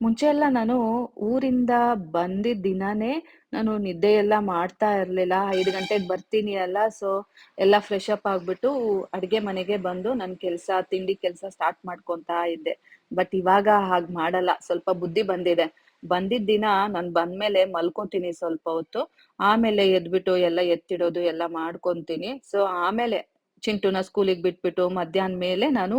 ಮುಂಚೆ ಎಲ್ಲ ನಾನು ಊರಿಂದ ಬಂದಿದ್ದ ದಿನಾನೇ ನಾನು ನಿದ್ದೆ ಎಲ್ಲ ಮಾಡ್ತಾ ಇರ್ಲಿಲ್ಲ. 5 ಗಂಟೆಗೆ ಬರ್ತೀನಿ ಅಲ್ಲ, ಸೊ ಎಲ್ಲ ಫ್ರೆಶ್ ಅಪ್ ಆಗ್ಬಿಟ್ಟು ಅಡ್ಗೆ ಮನೆಗೆ ಬಂದು ನನ್ ಕೆಲ್ಸ, ತಿಂಡಿ ಕೆಲ್ಸ ಸ್ಟಾರ್ಟ್ ಮಾಡ್ಕೊತಾ ಇದ್ದೆ. ಬಟ್ ಇವಾಗ ಹಾಗ್ ಮಾಡಲ್ಲ. ಸ್ವಲ್ಪ ಬುದ್ಧಿ ಬಂದಿದೆ. ಬಂದಿದ್ದ ದಿನ ನಾನ್ ಬಂದ್ಮೇಲೆ ಮಲ್ಕೊತೀನಿ ಸ್ವಲ್ಪ ಹೊತ್ತು. ಆಮೇಲೆ ಎದ್ಬಿಟ್ಟು ಎಲ್ಲ ಎತ್ತಿಡೋದು ಎಲ್ಲ ಮಾಡ್ಕೊಂತೀನಿ. ಸೊ ಆಮೇಲೆ ಚಿಂಟುನ ಸ್ಕೂಲಿಗೆ ಬಿಟ್ಬಿಟ್ಟು ಮಧ್ಯಾಹ್ನ ಮೇಲೆ ನಾನು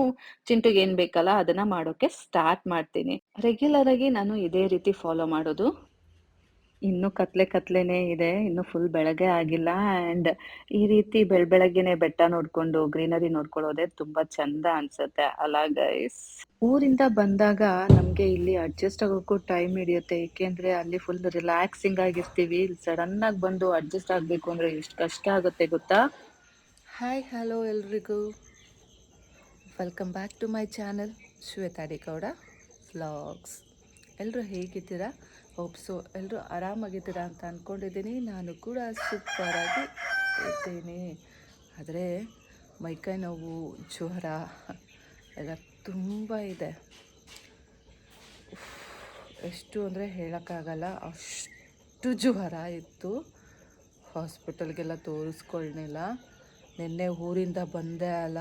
ಚಿಂಟುಗೆ ಏನ್ ಬೇಕಲ್ಲ ಅದನ್ನ ಮಾಡೋಕೆ ಸ್ಟಾರ್ಟ್ ಮಾಡ್ತೀನಿ. ರೆಗ್ಯುಲರ್ ಆಗಿ ನಾನು ಇದೇ ರೀತಿ ಫಾಲೋ ಮಾಡೋದು. ಇನ್ನು ಕತ್ಲೆ ಕತ್ಲೆನೇ ಇದೆ. ಇನ್ನು ಫುಲ್ ಬೆಳಗ್ಗೆ ಆಗಿಲ್ಲ ಅಂಡ್ ಈ ರೀತಿ ಬೆಳ ಬೆಳಗ್ಗೆನೆ ಬೆಟ್ಟ ನೋಡ್ಕೊಂಡು, ಗ್ರೀನರಿ ನೋಡ್ಕೊಳ್ಳೋದೇ ತುಂಬಾ ಚಂದ ಅನ್ಸುತ್ತೆ ಅಲ ಗೈಸ್? ಊರಿಂದ ಬಂದಾಗ ನಮ್ಗೆ ಇಲ್ಲಿ ಅಡ್ಜಸ್ಟ್ ಆಗೋಕ್ಕೂ ಟೈಮ್ ಹಿಡಿಯುತ್ತೆ. ಏಕೆಂದ್ರೆ ಅಲ್ಲಿ ಫುಲ್ ರಿಲ್ಯಾಕ್ಸಿಂಗ್ ಆಗಿರ್ತೀವಿ. ಇಲ್ಲಿ ಸಡನ್ ಆಗಿ ಬಂದು ಅಡ್ಜಸ್ಟ್ ಆಗ್ಬೇಕು ಅಂದ್ರೆ ಎಷ್ಟು ಕಷ್ಟ ಆಗುತ್ತೆ ಗೊತ್ತಾ? ಹಾಯ್ ಹಲೋ ಎಲ್ರಿಗೂ. Welcome back to my channel Shweta ಡಿಗೌಡ vlogs ಎಲ್ಲರೂ ಹೇಗಿದ್ದೀರಾ? ಹೋಪ್ಸು ಎಲ್ಲರೂ ಆರಾಮಾಗಿದ್ದೀರಾ ಅಂತ ಅಂದ್ಕೊಂಡಿದ್ದೀನಿ ನಾನು ಕೂಡ ಸೂಪರಾಗಿ ಇದ್ದೀನಿ. ಆದರೆ ಮೈಕೈ ನೋವು, ಜ್ವರ ಎಲ್ಲ ತುಂಬ ಇದೆ. ಎಷ್ಟು ಅಂದರೆ ಹೇಳೋಕ್ಕಾಗಲ್ಲ. ಅಷ್ಟು ಜ್ವರ ಇತ್ತು. ಹಾಸ್ಪಿಟಲ್ಗೆಲ್ಲ ತೋರಿಸ್ಕೊಳ್ನಿಲ್ಲ ನಿನ್ನೆ ಊರಿಂದ ಬಂದೆ ಅಲ್ಲ.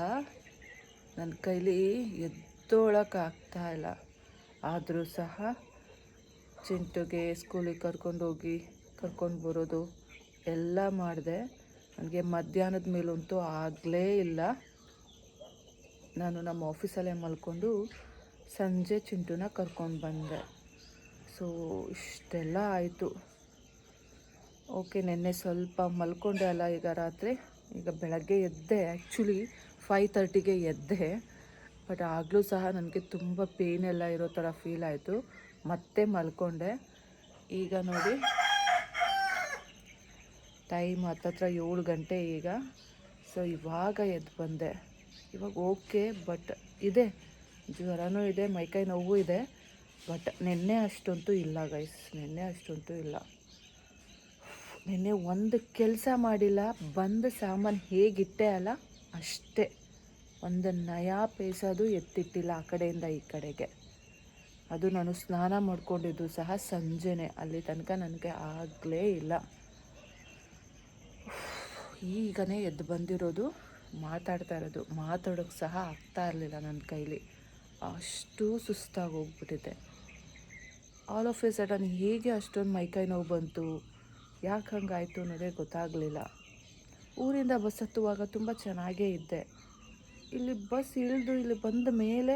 ನನ್ನ ಕೈಲಿ ಎದ್ದೋಳಕ್ಕಾಗ್ತಾ ಇಲ್ಲ. ಆದರೂ ಸಹ ಚಿಂಟುಗೆ ಸ್ಕೂಲಿಗೆ ಕರ್ಕೊಂಡೋಗಿ ಕರ್ಕೊಂಡು ಬರೋದು ಎಲ್ಲ ಮಾಡಿದೆ. ನನಗೆ ಮಧ್ಯಾಹ್ನದ ಮೇಲಂತೂ ಆಗಲೇ ಇಲ್ಲ. ನಾನು ನಮ್ಮ ಆಫೀಸಲ್ಲೇ ಮಲ್ಕೊಂಡು ಸಂಜೆ ಚಿಂಟುನ ಕರ್ಕೊಂಡು ಬಂದೆ. ಸೊ, ಇಷ್ಟೆಲ್ಲ ಆಯಿತು. ಓಕೆ, ನಿನ್ನೆ ಸ್ವಲ್ಪ ಮಲ್ಕೊಂಡೆ ಅಲ್ಲ ಈಗ ರಾತ್ರಿ? ಈಗ ಬೆಳಗ್ಗೆ ಎದ್ದೆ ಆ್ಯಕ್ಚುಲಿ ಫೈವ್ ತರ್ಟಿಗೆ ಎದ್ದೆ. ಬಟ್ ಆಗಲೂ ಸಹ ನನಗೆ ತುಂಬ ಪೇನ್ ಎಲ್ಲ ಇರೋ ಥರ ಫೀಲ್ ಆಯಿತು. ಮತ್ತೆ ಮಲ್ಕೊಂಡೆ. ಈಗ ನೋಡಿ ಟೈಮ್ ಹತ್ತತ್ರ ಏಳು ಗಂಟೆ ಈಗ. ಸೊ ಇವಾಗ ಎದ್ದು ಬಂದೆ. ಇವಾಗ ಓಕೆ ಬಟ್ ಇದೆ. ಜ್ವರನೂ ಇದೆ, ಮೈಕೈ ನೋವು ಇದೆ. ಬಟ್ ನಿನ್ನೆ ಅಷ್ಟಂತೂ ಇಲ್ಲ ಗೈಸ್ ನಿನ್ನೆ ಅಷ್ಟಂತೂ ಇಲ್ಲ. ನಿನ್ನೆ ಒಂದು ಕೆಲಸ ಮಾಡಿಲ್ಲ, ಬಂದ ಸಾಮಾನು ಹೇಗಿಟ್ಟೆ ಅಲ್ಲ? ಅಷ್ಟೇ. ಒಂದು ನಯಾ ಪೇಸೋದು ಎತ್ತಿಟ್ಟಿಲ್ಲ ಆ ಕಡೆಯಿಂದ ಈ ಕಡೆಗೆ. ಅದು ನಾನು ಸ್ನಾನ ಮಾಡ್ಕೊಂಡಿದ್ದು ಸಹ ಸಂಜೆನೆ. ಅಲ್ಲಿ ತನಕ ನನಗೆ ಆಗಲೇ ಇಲ್ಲ. ಈಗನೇ ಎದ್ದು ಬಂದಿರೋದು, ಮಾತಾಡ್ತಾ ಇರೋದು. ಮಾತಾಡೋಕ್ಕೆ ಸಹ ಆಗ್ತಾ ಇರಲಿಲ್ಲ ನನ್ನ ಕೈಲಿ. ಅಷ್ಟು ಸುಸ್ತಾಗಿ ಹೋಗ್ಬಿಟ್ಟಿದೆ. ಆಲ್ ಆಫ್ ಎ ಸಡನ್ ಹೇಗೆ ಅಷ್ಟೊಂದು ಮೈಕೈ ನೋವು ಬಂತು? ಯಾಕೆ ಹಂಗಾಯಿತು ಅನ್ನೋದೇ ಗೊತ್ತಾಗಲಿಲ್ಲ. ಊರಿಂದ ಬಸ್ ಹತ್ತುವಾಗ ತುಂಬ ಚೆನ್ನಾಗೇ ಇದ್ದೆ. ಇಲ್ಲಿ ಬಸ್ ಇಳಿದು ಇಲ್ಲಿ ಬಂದ ಮೇಲೆ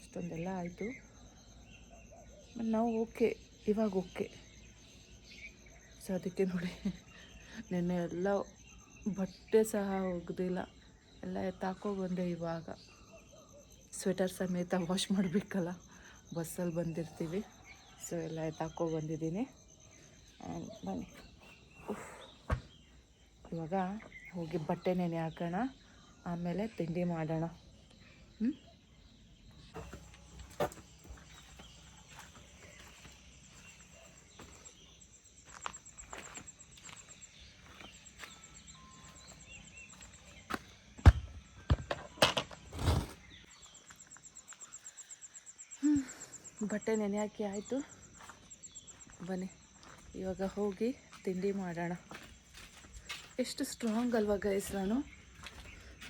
ಅಷ್ಟೊಂದೆಲ್ಲ ಆಯಿತು. ನಾವು ಓಕೆ, ಇವಾಗ ಓಕೆ. ಸೊ, ಅದಕ್ಕೆ ನೋಡಿ, ನೆನ್ನೆ ಎಲ್ಲ ಬಟ್ಟೆ ಸಹ ಒಗ್ದಿಲ್ಲ. ಎಲ್ಲ ಎತ್ತಾಕೋ ಬಂದೆ ಇವಾಗ. ಸ್ವೆಟರ್ ಸಮೇತ ವಾಶ್ ಮಾಡಬೇಕಲ್ಲ, ಬಸ್ಸಲ್ಲಿ ಬಂದಿರ್ತೀವಿ. ಸೊ ಎಲ್ಲ ಎತ್ತಾಕೋ ಬಂದಿದ್ದೀನಿ. ಬನ್ನಿ. ಇವಾಗ ಹೋಗಿ ಬಟ್ಟೆ ನೆನೆ ಹಾಕೋಣ. ಆಮೇಲೆ ತಿಂಡಿ ಮಾಡೋಣ. ಬಟ್ಟೆ ನೆನೆ ಹಾಕಿ ಆಯಿತು. ಬನ್ನಿ, ಇವಾಗ ಹೋಗಿ ತಿಂಡಿ ಮಾಡೋಣ. ಎಷ್ಟು ಸ್ಟ್ರಾಂಗ್ ಅಲ್ವಾ ಗೈಸ್ ನಾನು.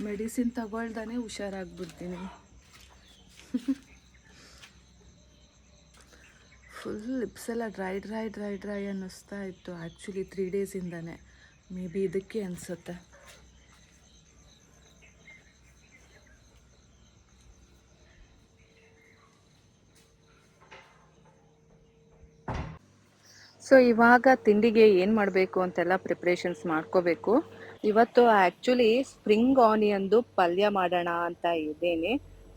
ಮೆಡಿಸಿನ್ ತಗೊಳ್ದಾನೆ ಹುಷಾರಾಗ್ಬಿಡ್ತೀನಿ. ಫುಲ್ ಲಿಪ್ಸ್ ಎಲ್ಲ ಡ್ರೈ ಡ್ರೈ ಡ್ರೈ ಡ್ರೈ ಅನ್ನಿಸ್ತಾ ಇತ್ತು. ಆ್ಯಕ್ಚುಲಿ ತ್ರೀ ಡೇಸಿಂದನೇ ಮೇ ಬಿ ಇದಕ್ಕೆ ಅನಿಸುತ್ತೆ. ಸೊ ಇವಾಗ ತಿಂಡಿಗೆ ಏನ್ ಮಾಡ್ಬೇಕು ಅಂತೆಲ್ಲ ಪ್ರಿಪ್ರೇಷನ್ಸ್ ಮಾಡ್ಕೋಬೇಕು. ಇವತ್ತು ಆಕ್ಚುಲಿ ಸ್ಪ್ರಿಂಗ್ ಆನಿಯನ್ದು ಪಲ್ಯ ಮಾಡೋಣ ಅಂತ ಇದ್ದೇನೆ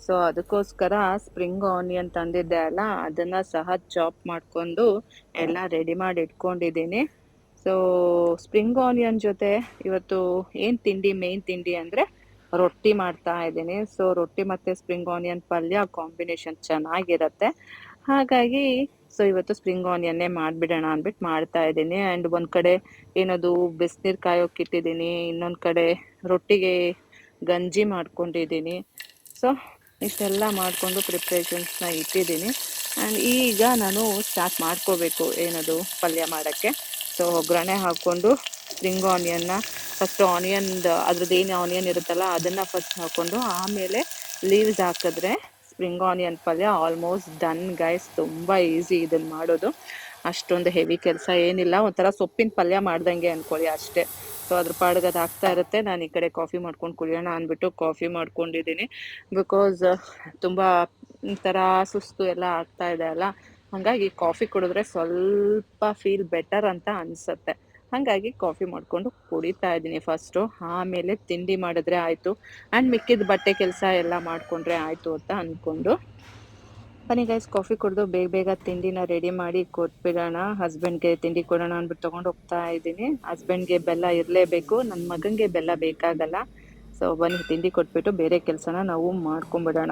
ಸೊ ಅದಕ್ಕೋಸ್ಕರ ಸ್ಪ್ರಿಂಗ್ ಆನಿಯನ್ ತಂದಿದ್ದೆ ಅಲ್ಲ, ಅದನ್ನ ಸಹ ಚಾಪ್ ಮಾಡ್ಕೊಂಡು ಎಲ್ಲ ರೆಡಿ ಮಾಡಿ ಇಟ್ಕೊಂಡಿದ್ದೀನಿ. ಸೊ ಸ್ಪ್ರಿಂಗ್ ಆನಿಯನ್ ಜೊತೆ ಇವತ್ತು ಏನ್ ತಿಂಡಿ ಮೇನ್ ತಿಂಡಿ ಅಂದ್ರೆ ರೊಟ್ಟಿ ಮಾಡ್ತಾ ಇದ್ದೀನಿ. ಸೊ ರೊಟ್ಟಿ ಮತ್ತೆ ಸ್ಪ್ರಿಂಗ್ ಆನಿಯನ್ ಪಲ್ಯ ಕಾಂಬಿನೇಷನ್ ಚೆನ್ನಾಗಿರತ್ತೆ. ಹಾಗಾಗಿ ಸೊ ಇವತ್ತು ಸ್ಪ್ರಿಂಗ್ ಆನಿಯನ್ನೇ ಮಾಡಿಬಿಡೋಣ ಅಂದ್ಬಿಟ್ಟು ಮಾಡ್ತಾ ಇದ್ದೀನಿ. ಆ್ಯಂಡ್ ಒಂದು ಕಡೆ ಏನದು ಬಿಸಿನೀರು ಕಾಯೋಕೆ ಇಟ್ಟಿದ್ದೀನಿ. ಇನ್ನೊಂದು ಕಡೆ ರೊಟ್ಟಿಗೆ ಗಂಜಿ ಮಾಡ್ಕೊಂಡಿದ್ದೀನಿ. ಸೊ ಇಷ್ಟೆಲ್ಲ ಮಾಡಿಕೊಂಡು ಪ್ರಿಪ್ರೇಷನ್ಸ್ನ ಇಟ್ಟಿದ್ದೀನಿ. ಆ್ಯಂಡ್ ಈಗ ನಾನು ಸ್ಟಾರ್ಟ್ ಮಾಡ್ಕೋಬೇಕು ಏನದು ಪಲ್ಯ ಮಾಡೋಕ್ಕೆ. ಸೊ ಒಗ್ಗರಣೆ ಹಾಕ್ಕೊಂಡು ಸ್ಪ್ರಿಂಗ್ ಆನಿಯನ್ನ ಫಸ್ಟ್ ಆನಿಯನ್ ಅದ್ರದ್ದು ಏನು ಆನಿಯನ್ ಇರುತ್ತಲ್ಲ ಅದನ್ನು ಫಸ್ಟ್ ಹಾಕ್ಕೊಂಡು ಆಮೇಲೆ ಲೀವ್ಸ್ ಹಾಕಿದ್ರೆ ಸ್ಪ್ರಿಂಗ್ ಆನಿಯನ್ ಪಲ್ಯ ಆಲ್ಮೋಸ್ಟ್ ಡನ್ ಗೈಸ್ ತುಂಬ ಈಸಿ ಇದನ್ನ ಮಾಡೋದು. ಅಷ್ಟೊಂದು ಹೆವಿ ಕೆಲಸ ಏನಿಲ್ಲ. ಒಂಥರ ಸೊಪ್ಪಿನ ಪಲ್ಯ ಮಾಡ್ದಂಗೆ ಅಂದ್ಕೊಳ್ಳಿ ಅಷ್ಟೇ. ಸೊ ಅದ್ರ ಪಾಡ್ಗೆ ಅದು ಆಗ್ತಾ ಇರುತ್ತೆ. ನಾನು ಈ ಕಡೆ ಕಾಫಿ ಮಾಡ್ಕೊಂಡು ಕುಡಿಯೋಣ ಅಂದ್ಬಿಟ್ಟು ಕಾಫಿ ಮಾಡ್ಕೊಂಡಿದ್ದೀನಿ ಬಿಕಾಸ್ ತುಂಬ ಒಂಥರ ಸುಸ್ತು ಎಲ್ಲ ಆಗ್ತಾ ಇದೆ ಅಲ್ಲ. ಹಾಗಾಗಿ ಕಾಫಿ ಕುಡಿದ್ರೆ ಸ್ವಲ್ಪ ಫೀಲ್ ಬೆಟರ್ ಅಂತ ಅನಿಸುತ್ತೆ. ಹಾಗಾಗಿ ಕಾಫಿ ಮಾಡಿಕೊಂಡು ಕುಡಿತಾ ಇದ್ದೀನಿ ಫಸ್ಟು. ಆಮೇಲೆ ತಿಂಡಿ ಮಾಡಿದ್ರೆ ಆಯಿತು. ಆ್ಯಂಡ್ ಮಿಕ್ಕಿದ ಬಟ್ಟೆ ಕೆಲಸ ಎಲ್ಲ ಮಾಡಿಕೊಂಡ್ರೆ ಆಯಿತು ಅಂತ ಅಂದ್ಕೊಂಡು. ಬನ್ನಿ ಗೈಸ್ ಕಾಫಿ ಕುಡಿದು ಬೇಗ ಬೇಗ ತಿಂಡಿನ ರೆಡಿ ಮಾಡಿ ಕೊಟ್ಬಿಡೋಣ. ಹಸ್ಬೆಂಡ್ಗೆ ತಿಂಡಿ ಕೊಡೋಣ ಅಂದ್ಬಿಟ್ಟು ತೊಗೊಂಡು ಹೋಗ್ತಾ ಇದ್ದೀನಿ. ಹಸ್ಬೆಂಡ್ಗೆ ಬೆಲ್ಲ ಇರಲೇಬೇಕು. ನನ್ನ ಮಗನಿಗೆ ಬೆಲ್ಲ ಬೇಕಾಗಲ್ಲ. ಸೊ ಬನ್ನಿ ತಿಂಡಿ ಕೊಟ್ಬಿಟ್ಟು ಬೇರೆ ಕೆಲಸನ ನಾವು ಮಾಡ್ಕೊಂಬಿಡೋಣ.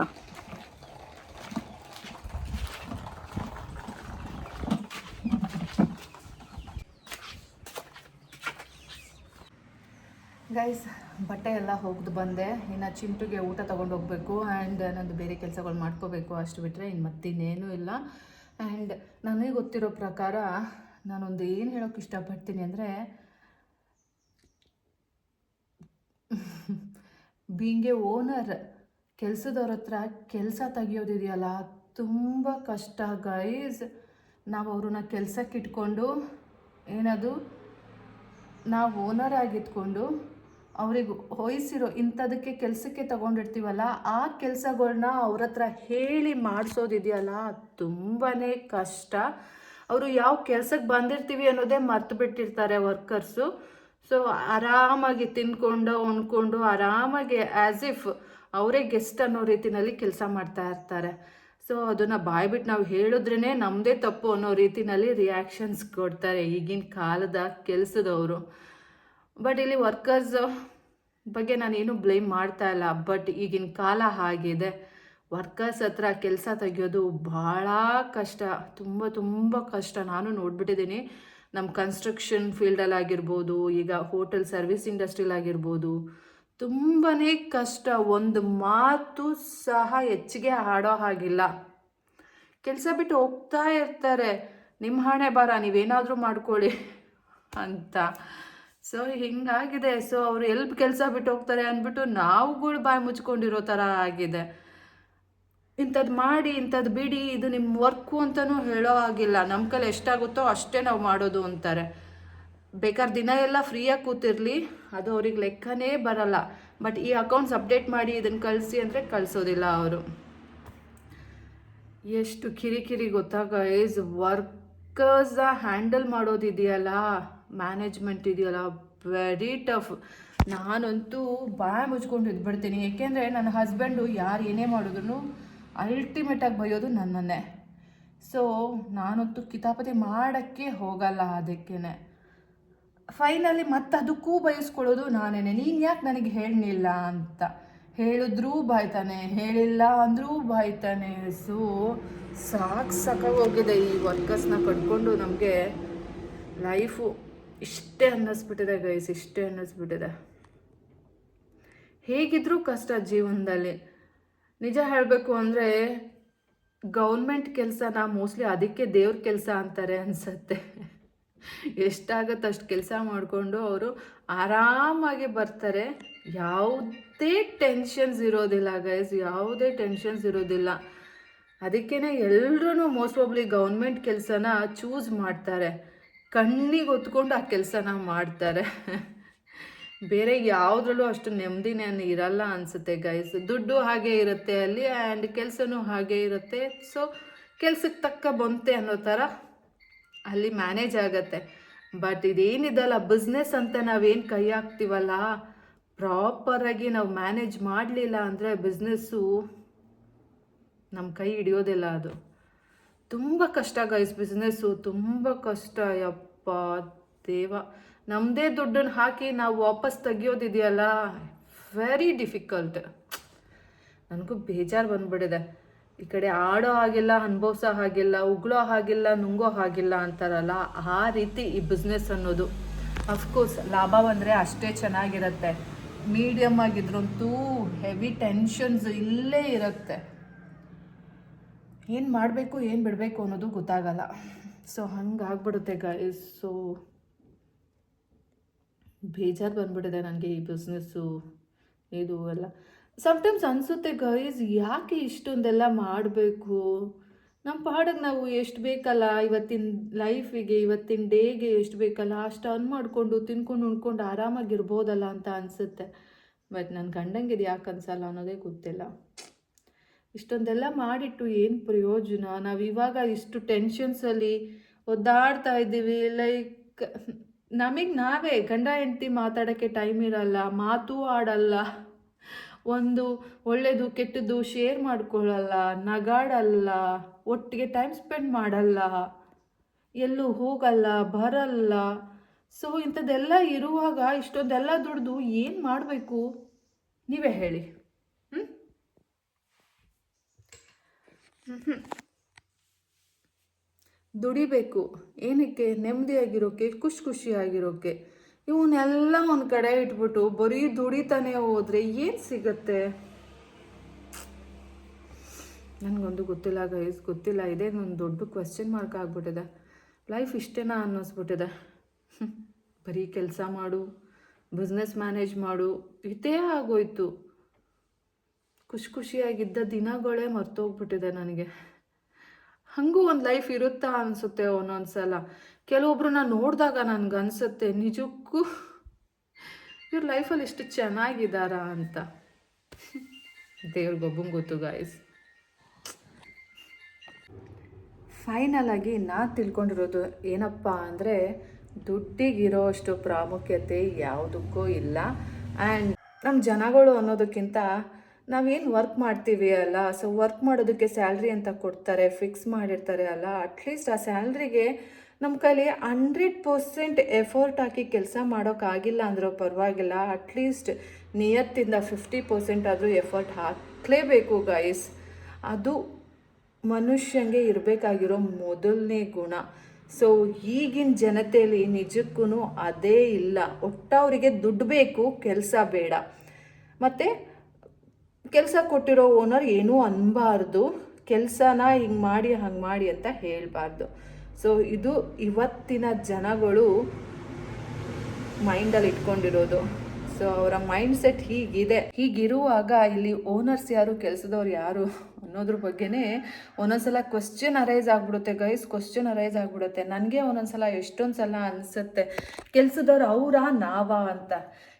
ಗೈಸ್ ಬಟ್ಟೆ ಎಲ್ಲ ಹೋಗ್ದು ಬಂದೆ. ಇನ್ನು ಚಿಂಟುಗೆ ಊಟ ತೊಗೊಂಡು ಹೋಗಬೇಕು. ಆ್ಯಂಡ್ ನಂದು ಬೇರೆ ಕೆಲಸಗಳು ಮಾಡ್ಕೋಬೇಕು ಅಷ್ಟು ಬಿಟ್ಟರೆ ಇನ್ನು ಮತ್ತಿನ್ನೇನೂ ಇಲ್ಲ. ಆ್ಯಂಡ್ ನನಗೆ ಗೊತ್ತಿರೋ ಪ್ರಕಾರ ನಾನೊಂದು ಏನು ಹೇಳೋಕ್ಕೆ ಇಷ್ಟಪಡ್ತೀನಿ ಅಂದರೆ ಬೀಂಗೆ ಓನರ್ ಕೆಲಸದವ್ರ ಹತ್ರ ಕೆಲಸ ತೆಗಿಯೋದಿದೆಯಲ್ಲ, ತುಂಬ ಕಷ್ಟ ಗೈಸ್ ನಾವು ಅವ್ರನ್ನ ಕೆಲಸಕ್ಕೆ ಇಟ್ಕೊಂಡು, ಏನದು, ನಾವು ಓನರ್ ಆಗಿದ್ಕೊಂಡು ಅವ್ರಿಗೆ ವಹಿಸಿರೋ ಇಂಥದಕ್ಕೆ ಕೆಲಸಕ್ಕೆ ತಗೊಂಡಿರ್ತೀವಲ್ಲ, ಆ ಕೆಲಸಗಳನ್ನ ಅವ್ರ ಹತ್ರ ಹೇಳಿ ಮಾಡಿಸೋದಿದೆಯಲ್ಲ ತುಂಬಾ ಕಷ್ಟ. ಅವರು ಯಾವ ಕೆಲಸಕ್ಕೆ ಬಂದಿರ್ತೀವಿ ಅನ್ನೋದೇ ಮರ್ತು ಬಿಟ್ಟಿರ್ತಾರೆ ವರ್ಕರ್ಸು. ಸೊ, ಆರಾಮಾಗಿ ತಿನ್ಕೊಂಡು, ಉಣ್ಕೊಂಡು, ಆರಾಮಾಗಿ ಆ್ಯಸ್ ಇಫ್ ಅವರೇ ಗೆಸ್ಟ್ ಅನ್ನೋ ರೀತಿಯಲ್ಲಿ ಕೆಲಸ ಮಾಡ್ತಾ ಇರ್ತಾರೆ. ಸೊ, ಅದನ್ನು ಬಾಯ್ಬಿಟ್ಟು ನಾವು ಹೇಳಿದ್ರೇ ನಮ್ಮದೇ ತಪ್ಪು ಅನ್ನೋ ರೀತಿಯಲ್ಲಿ ರಿಯಾಕ್ಷನ್ಸ್ ಕೊಡ್ತಾರೆ ಈಗಿನ ಕಾಲದ ಕೆಲಸದವರು. ಬಟ್ ಇಲ್ಲಿ ವರ್ಕರ್ಸ್ ಬಗ್ಗೆ ನಾನೇನು ಬ್ಲೇಮ್ ಮಾಡ್ತಾ ಇಲ್ಲ. ಬಟ್ ಈಗಿನ ಕಾಲ ಹಾಗಿದೆ. ವರ್ಕರ್ಸ್ ಹತ್ರ ಕೆಲಸ ತೆಗಿಯೋದು ಭಾಳ ಕಷ್ಟ. ತುಂಬ ತುಂಬ ಕಷ್ಟ. ನಾನು ನೋಡ್ಬಿಟ್ಟಿದ್ದೀನಿ. ನಮ್ಮ ಕನ್ಸ್ಟ್ರಕ್ಷನ್ ಫೀಲ್ಡಲ್ಲಿ ಆಗಿರ್ಬೋದು, ಈಗ ಹೋಟೆಲ್ ಸರ್ವಿಸ್ ಇಂಡಸ್ಟ್ರಿಲಾಗಿರ್ಬೋದು ತುಂಬಾ ಕಷ್ಟ. ಒಂದು ಮಾತು ಸಹ ಹೆಚ್ಚಿಗೆ ಆಡೋ ಹಾಗಿಲ್ಲ. ಕೆಲಸ ಬಿಟ್ಟು ಹೋಗ್ತಾ ಇರ್ತಾರೆ. ನಿಮ್ಮ ಹಣೆ ಬರ, ನೀವೇನಾದರೂ ಮಾಡ್ಕೊಳ್ಳಿ ಅಂತ. ಸೊ ಹಿಂಗಾಗಿದೆ. ಸೊ ಅವ್ರು ಎಲ್ಲಿ ಕೆಲಸ ಬಿಟ್ಟು ಹೋಗ್ತಾರೆ ಅಂದ್ಬಿಟ್ಟು ನಾವುಗಳು ಬಾಯಿ ಮುಚ್ಕೊಂಡಿರೋ ಥರ ಆಗಿದೆ. ಇಂಥದ್ದು ಮಾಡಿ ಇಂಥದ್ದು ಬಿಡಿ, ಇದು ನಿಮ್ಮ ವರ್ಕು ಅಂತಲೂ ಹೇಳೋ ಆಗಿಲ್ಲ ನಮ್ಮ ಕೈಲಿ ಎಷ್ಟಾಗುತ್ತೋ ಅಷ್ಟೇ ನಾವು ಮಾಡೋದು ಅಂತಾರೆ. ಬೇಕಾದ್ರೆ ದಿನ ಎಲ್ಲ ಫ್ರೀಯಾಗಿ ಕೂತಿರ್ಲಿ, ಅದು ಅವ್ರಿಗೆ ಲೆಕ್ಕನೇ ಬರಲ್ಲ. ಬಟ್ ಈ ಅಕೌಂಟ್ಸ್ ಅಪ್ಡೇಟ್ ಮಾಡಿ ಇದನ್ನು ಕಳಿಸಿ ಅಂದರೆ ಕಳಿಸೋದಿಲ್ಲ ಅವರು. ಎಷ್ಟು ಕಿರಿಕಿರಿ ಗೊತ್ತಾಗ ಈಸ್ ವರ್ಕರ್ಸ ಹ್ಯಾಂಡಲ್ ಮಾಡೋದಿದೆಯಲ್ಲ. ಮ್ಯಾನೇಜ್ಮೆಂಟ್ ಇದೆಯಲ್ಲ? ವೆರಿ ಟಫ್ ನಾನಂತೂ ಬಾಯ ಮುಚ್ಕೊಂಡು ಇದ್ಬಿಡ್ತೀನಿ. ಏಕೆಂದರೆ ನನ್ನ ಹಸ್ಬೆಂಡು ಯಾರು ಏನೇ ಮಾಡಿದ್ರು ಅಲ್ಟಿಮೇಟಾಗಿ ಬೈಯೋದು ನನ್ನನ್ನೇ. ಸೊ ನಾನಂತೂ ಕಿತಾಪತಿ ಮಾಡೋಕ್ಕೆ ಹೋಗಲ್ಲ ಅದಕ್ಕೇ ಫೈನಲಿ ಮತ್ತೆ ಅದಕ್ಕೂ ಬಯಸ್ಕೊಳ್ಳೋದು ನಾನೇನೆ. ನೀನು ಯಾಕೆ ನನಗೆ ಹೇಳಲಿಲ್ಲ ಅಂತ? ಹೇಳಿದ್ರೂ ಬಾಯ್ತಾನೆ. ಹೇಳಿಲ್ಲ ಅಂದರೂ ಬಾಯ್ತಾನೆ. ಸೊ ಸಾಕು ಹೋಗಿದೆ ಈ ವರ್ಕರ್ಸ್ನ ಕಟ್ಕೊಂಡು ನಮಗೆ ಲೈಫು ಇಷ್ಟೇ ಅನ್ನಿಸ್ಬಿಟ್ಟಿದೆ ಗೈಸ್ ಇಷ್ಟೇ ಅನ್ನಿಸ್ಬಿಟ್ಟಿದೆ. ಹೇಗಿದ್ರೂ ಕಷ್ಟ ಜೀವನದಲ್ಲಿ. ನಿಜ ಹೇಳಬೇಕು ಅಂದರೆ ಗೌರ್ಮೆಂಟ್ ಕೆಲಸನ ಮೋಸ್ಟ್ಲಿ ಅದಕ್ಕೆ ದೇವ್ರ ಕೆಲಸ ಅಂತಾರೆ ಅನಿಸತ್ತೆ. ಎಷ್ಟಾಗತ್ತೆ ಅಷ್ಟು ಕೆಲಸ ಮಾಡಿಕೊಂಡು ಅವರು ಆರಾಮಾಗಿ ಬರ್ತಾರೆ. ಯಾವುದೇ ಟೆನ್ಷನ್ಸ್ ಇರೋದಿಲ್ಲ ಗೈಸ್ ಯಾವುದೇ ಟೆನ್ಷನ್ಸ್ ಇರೋದಿಲ್ಲ. ಅದಕ್ಕೇ ಎಲ್ಲರೂ ಮೋಸ್ಟ್ ಪ್ರಾಬ್ಲಿ ಗೌರ್ಮೆಂಟ್ ಕೆಲಸನ ಚೂಸ್ ಮಾಡ್ತಾರೆ. ಕಣ್ಣಿಗೆ ಹೊತ್ಕೊಂಡು ಆ ಕೆಲಸನ ಮಾಡ್ತಾರೆ. ಬೇರೆ ಯಾವುದ್ರಲ್ಲೂ ಅಷ್ಟು ನೆಮ್ಮದಿನೇ ಇರಲ್ಲ ಅನಿಸುತ್ತೆ ಗೈಸ್ ದುಡ್ಡು ಹಾಗೆ ಇರುತ್ತೆ ಅಲ್ಲಿ ಆ್ಯಂಡ್ ಕೆಲಸನೂ ಹಾಗೆ ಇರುತ್ತೆ. ಸೊ ಕೆಲ್ಸಕ್ಕೆ ತಕ್ಕ ಬಂತೆ ಅನ್ನೋ ಥರ ಅಲ್ಲಿ ಮ್ಯಾನೇಜ್ ಆಗತ್ತೆ. ಬಟ್ ಇದೇನಿದಲ್ಲ ಬಿಸ್ನೆಸ್ ಅಂತ ನಾವೇನು ಕೈ ಹಾಕ್ತೀವಲ್ಲ? ಪ್ರಾಪರಾಗಿ ನಾವು ಮ್ಯಾನೇಜ್ ಮಾಡಲಿಲ್ಲ ಅಂದರೆ ಬಿಸ್ನೆಸ್ಸು ನಮ್ಮ ಕೈ ಹಿಡಿಯೋದಿಲ್ಲ ಅದು. ತುಂಬ ಕಷ್ಟ ಗೈಸ್ ಬಿಸ್ನೆಸ್ಸು ತುಂಬ ಕಷ್ಟ, ಯಪ್ಪ. ದೇವ. ನಮ್ಮದೇ ದುಡ್ಡನ್ನು ಹಾಕಿ ನಾವು ವಾಪಸ್ ತೆಗಿಯೋದಿದೆಯಲ್ಲ? ವೆರಿ ಡಿಫಿಕಲ್ಟ್ ನನಗೂ ಬೇಜಾರು ಬಂದ್ಬಿಟ್ಟಿದೆ. ಈ ಕಡೆ ಆಡೋ ಹಾಗಿಲ್ಲ, ಅನುಭವಿಸೋ ಹಾಗಿಲ್ಲ, ಉಗುಳೋ ಹಾಗಿಲ್ಲ, ನುಂಗೋ ಹಾಗಿಲ್ಲ ಅಂತಾರಲ್ಲ, ಆ ರೀತಿ ಈ ಬಿಸ್ನೆಸ್ ಅನ್ನೋದು. ಅಫ್ಕೋರ್ಸ್ ಲಾಭ ಬಂದರೆ ಅಷ್ಟೇ ಚೆನ್ನಾಗಿರುತ್ತೆ. ಮೀಡಿಯಮ್ ಆಗಿದ್ರಂತೂ ಹೆವಿ ಟೆನ್ಷನ್ಸ್ ಇಲ್ಲೇ ಇರುತ್ತೆ. ಏನು ಮಾಡಬೇಕು, ಏನು ಬಿಡಬೇಕು ಅನ್ನೋದು ಗೊತ್ತಾಗಲ್ಲ. ಸೊ ಹಂಗಾಗ್ಬಿಡುತ್ತೆ ಗೈಸ್ ಸೊ ಬೇಜಾರು ಬಂದ್ಬಿಟ್ಟಿದೆ ನನಗೆ ಈ ಬಿಸ್ನೆಸ್ಸು ಇದು ಎಲ್ಲ. ಸಮ್ಟೈಮ್ಸ್ ಅನಿಸುತ್ತೆ ಗೈಸ್ ಯಾಕೆ ಇಷ್ಟೊಂದೆಲ್ಲ ಮಾಡಬೇಕು? ನಮ್ಮ ಪಾಡಿಗೆ ನಾವು ಎಷ್ಟು ಬೇಕಲ್ಲ? ಇವತ್ತಿನ ಲೈಫಿಗೆ ಇವತ್ತಿನ ಡೇಗೆ ಎಷ್ಟು ಬೇಕಲ್ಲ? ಅಷ್ಟು ಅನ್ ಮಾಡಿಕೊಂಡು, ತಿನ್ಕೊಂಡು, ಉಣ್ಕೊಂಡು ಆರಾಮಾಗಿರ್ಬೋದಲ್ಲ ಅಂತ ಅನಿಸುತ್ತೆ. ಬಟ್ ನನ್ನ ಗಂಡಂಗೆ ಇದು ಯಾಕೆ ಅನ್ಸಲ್ಲ ಅನ್ನೋದೇ ಗೊತ್ತಿಲ್ಲ. ಇಷ್ಟೊಂದೆಲ್ಲ ಮಾಡಿಟ್ಟು ಏನು ಪ್ರಯೋಜನ? ನಾವು ಇವಾಗ ಇಷ್ಟು ಟೆನ್ಷನ್ಸಲ್ಲಿ ಒದ್ದಾಡ್ತಾ ಇದ್ದೀವಿ ಲೈಕ್ ನಮಗೆ ನಾವೇ ಗಂಡ, ಹೆಂಡತಿ ಮಾತಾಡೋಕ್ಕೆ ಟೈಮ್ ಇರಲ್ಲ, ಮಾತೂ ಆಡಲ್ಲ, ಒಂದು ಒಳ್ಳೆಯದು ಕೆಟ್ಟದ್ದು ಶೇರ್ ಮಾಡ್ಕೊಳ್ಳಲ್ಲ, ನಗಾಡಲ್ಲ, ಒಟ್ಟಿಗೆ ಟೈಮ್ ಸ್ಪೆಂಡ್ ಮಾಡಲ್ಲ, ಎಲ್ಲೂ ಹೋಗಲ್ಲ, ಬರಲ್ಲ. ಸೊ ಇಂಥದ್ದೆಲ್ಲ ಇರುವಾಗ ಇಷ್ಟೊಂದೆಲ್ಲ ದುಡ್ದು ಏನು ಮಾಡಬೇಕು? ನೀವೇ ಹೇಳಿ. ದುಡಿಬೇಕು. ಏನಕ್ಕೆ? ನೆಮ್ಮದಿಯಾಗಿರೋಕ್ಕೆ ಖುಷಿ ಖುಷಿಯಾಗಿರೋಕ್ಕೆ ಇವನ್ನೆಲ್ಲ ಒಂದು ಕಡೆ ಇಟ್ಬಿಟ್ಟು ಬರೀ ದುಡಿತಾನೆ ಹೋದರೆ ಏನು ಸಿಗತ್ತೆ? ನನಗೊಂದು ಗೊತ್ತಿಲ್ಲ ಗೈಸ್ ಗೊತ್ತಿಲ್ಲ. ಇದೇ ಒಂದು ದೊಡ್ಡ ಕ್ವೆಶ್ಚನ್ ಮಾರ್ಕ್ ಆಗ್ಬಿಟ್ಟಿದೆ. ಲೈಫ್ ಇಷ್ಟೇನಾ ಅನ್ನಿಸ್ಬಿಟ್ಟಿದೆ. ಬರೀ ಕೆಲಸ ಮಾಡು ಬಿಸ್ನೆಸ್ ಮ್ಯಾನೇಜ್ ಮಾಡು. ಇದೇ ಆಗೋಯ್ತು. ಖುಷಿ ಖುಷಿಯಾಗಿದ್ದ ದಿನಗಳೇ ಮರ್ತೋಗ್ಬಿಟ್ಟಿದೆ ನನಗೆ. ಹಾಗೂ ಒಂದು ಲೈಫ್ ಇರುತ್ತಾ ಅನಿಸುತ್ತೆ ಒಂದೊಂದು ಸಲ ಕೆಲವೊಬ್ರನ್ನ ನೋಡಿದಾಗ ನನಗೆ ಅನಿಸುತ್ತೆ ನಿಜಕ್ಕೂ ಇವ್ರ ಲೈಫಲ್ಲಿ ಇಷ್ಟು ಚೆನ್ನಾಗಿದ್ದಾರಾ ಅಂತ. ದೇವ್ರಿಗೊಬ್ಬಂಗೆ ಗೊತ್ತು ಗಾಯ್ಸ್ ಫೈನಲ್ ಆಗಿ ನಾ ತಿಳ್ಕೊಂಡಿರೋದು ಏನಪ್ಪ ಅಂದರೆ, ದುಡ್ಡಿಗಿರೋ ಅಷ್ಟು ಪ್ರಾಮುಖ್ಯತೆ ಯಾವುದಕ್ಕೂ ಇಲ್ಲ. ಆ್ಯಂಡ್ ನಮ್ಮ ಜನಗಳು ಅನ್ನೋದಕ್ಕಿಂತ ನಾವೇನು ವರ್ಕ್ ಮಾಡ್ತೀವಿ ಅಲ್ಲ? ಸೊ ವರ್ಕ್ ಮಾಡೋದಕ್ಕೆ ಸ್ಯಾಲ್ರಿ ಅಂತ ಕೊಡ್ತಾರೆ ಫಿಕ್ಸ್ ಮಾಡಿರ್ತಾರೆ ಅಲ್ಲ? ಅಟ್ಲೀಸ್ಟ್ ಆ ಸ್ಯಾಲ್ರಿಗೆ ನಮ್ಮ ಕೈಲಿ ಹಂಡ್ರೆಡ್ ಪರ್ಸೆಂಟ್ ಎಫರ್ಟ್ ಹಾಕಿ ಕೆಲಸ ಮಾಡೋಕ್ಕಾಗಿಲ್ಲ ಅಂದರೂ ಪರವಾಗಿಲ್ಲ. ಅಟ್ಲೀಸ್ಟ್ ನಿಯತ್ತಿಂದ ಫಿಫ್ಟಿ ಪರ್ಸೆಂಟ್ ಆದರೂ ಎಫರ್ಟ್ ಹಾಕಲೇಬೇಕು ಗೈಸ್ ಅದು ಮನುಷ್ಯಂಗೆ ಇರಬೇಕಾಗಿರೋ ಮೊದಲನೇ ಗುಣ. ಸೊ ಈಗಿನ ಜನತೆಯಲ್ಲಿ ನಿಜಕ್ಕೂ ಅದೇ ಇಲ್ಲ. ಒಟ್ಟವರಿಗೆ ದುಡ್ಡು ಬೇಕು, ಕೆಲಸ ಬೇಡ. ಮತ್ತು ಕೆಲಸ ಕೊಟ್ಟಿರೋ ಓನರ್ ಏನೂ ಅನ್ಬಾರ್ದು. ಕೆಲಸನ ಹಿಂಗೆ ಮಾಡಿ, ಹಂಗೆ ಮಾಡಿ ಅಂತ ಹೇಳಬಾರ್ದು. ಸೊ ಇದು ಇವತ್ತಿನ ಜನಗಳು ಮೈಂಡಲ್ಲಿ ಇಟ್ಕೊಂಡಿರೋದು. ಸೊ ಅವರ ಮೈಂಡ್ ಸೆಟ್ ಹೀಗಿದೆ. ಹೀಗಿರುವಾಗ ಇಲ್ಲಿ ಓನರ್ಸ್ ಯಾರು, ಕೆಲಸದವ್ರು ಯಾರು ಅನ್ನೋದ್ರ ಬಗ್ಗೆನೇ ಒಂದೊಂದ್ಸಲ ಕ್ವಶನ್ ಅರೈಸ್ ಆಗ್ಬಿಡುತ್ತೆ ಗೈಸ್ ಕ್ವಶನ್ ಅರೈಸ್ ಆಗ್ಬಿಡುತ್ತೆ. ನನಗೆ ಒಂದೊಂದ್ಸಲ ಎಷ್ಟೊಂದು ಸಲ ಅನಿಸುತ್ತೆ. ಕೆಲಸದವ್ರು ಅವರಾ, ನಾವಾ ಅಂತ.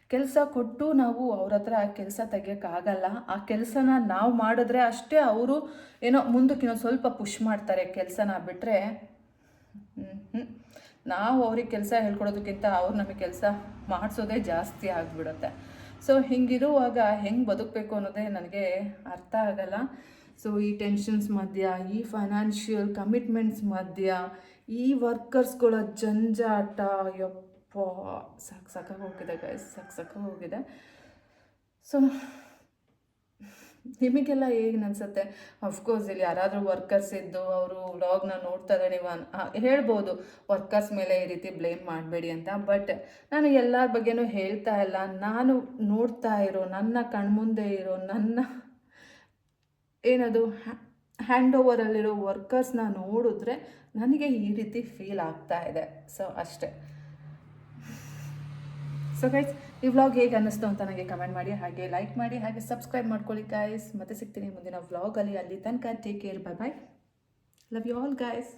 ಕೆಲಸ ಕೊಟ್ಟು ನಾವು ಅವ್ರ ಹತ್ರ ಕೆಲಸ ತೆಗಿಯೋಕ್ಕಾಗಲ್ಲ ಆ ಕೆಲಸನ ನಾವು ಮಾಡಿದ್ರೆ ಅಷ್ಟೇ ಅವರು ಏನೋ ಮುಂದಕ್ಕೆ ಸ್ವಲ್ಪ ಪುಷ್ ಮಾಡ್ತಾರೆ ಕೆಲಸನ ಬಿಟ್ಟರೆ ನಾವು ಅವ್ರಿಗೆ ಕೆಲಸ ಹೇಳ್ಕೊಡೋದಕ್ಕಿಂತ ಅವ್ರು ನಮಗೆ ಕೆಲಸ ಮಾಡಿಸೋದೇ ಜಾಸ್ತಿ ಆಗಿಬಿಡುತ್ತೆ. ಸೊ, ಹಿಂಗಿರುವಾಗ ಹೆಂಗೆ ಬದುಕಬೇಕು ಅನ್ನೋದೇ ನನಗೆ ಅರ್ಥ ಆಗಲ್ಲ. ಸೊ, ಈ ಟೆನ್ಷನ್ಸ್ ಮಧ್ಯ, ಈ ಫೈನಾನ್ಷಿಯಲ್ ಕಮಿಟ್ಮೆಂಟ್ಸ್ ಮಧ್ಯ, ಈ ವರ್ಕರ್ಸ್ಗಳ ಜಂಜಾಟ, ಯಪ್ಪ. ಸಾಕು ಸಾಕಾಗಿ ಹೋಗಿದೆ ಗೈಸ್ ಸಾಕು ಸಾಕಾಗಿ ಹೋಗಿದೆ ಸೊ ನಿಮಗೆಲ್ಲ ಹೇಗೆ ಅನ್ಸುತ್ತೆ ಅಫ್ಕೋರ್ಸ್ ಇಲ್ಲಿ ಯಾರಾದರೂ ವರ್ಕರ್ಸ್ ಇದ್ದು ಅವರು ವ್ಲಾಗ್ನ ನೋಡ್ತಾರೆ ನೀವು ಹೇಳ್ಬೋದು. ವರ್ಕರ್ಸ್ ಮೇಲೆ ಈ ರೀತಿ ಬ್ಲೇಮ್ ಮಾಡಬೇಡಿ ಅಂತ. ಬಟ್ ನಾನು ಎಲ್ಲರ ಬಗ್ಗೆನೂ ಹೇಳ್ತಾ ಇಲ್ಲ. ನಾನು ನೋಡ್ತಾ ಇರೋ, ನನ್ನ ಕಣ್ಮುಂದೆ ಇರೋ, ನನ್ನ ಏನದು ಹ್ಯಾಂಡ್ ಓವರಲ್ಲಿರೋ ವರ್ಕರ್ಸ್ನ ನೋಡಿದ್ರೆ ನನಗೆ ಈ ರೀತಿ ಫೀಲ್ ಆಗ್ತಾ ಇದೆ. ಸೊ ಅಷ್ಟೇ. ಸೊ ಗೈಸ್ ಈ ವ್ಲಾಗ್ ಹೇಗೆ ಅನ್ನಿಸ್ತು ಅಂತ ನನಗೆ ಕಮೆಂಟ್ ಮಾಡಿ, ಹಾಗೆ ಲೈಕ್ ಮಾಡಿ, ಹಾಗೆ ಸಬ್ಸ್ಕ್ರೈಬ್ ಮಾಡ್ಕೊಳ್ಳಿ ಗೈಸ್ ಮತ್ತೆ ಸಿಗ್ತೀನಿ ಮುಂದಿನ ವ್ಲಾಗಲ್ಲಿ ಅಲ್ಲಿ. ತನಕ take care bye bye love you all guys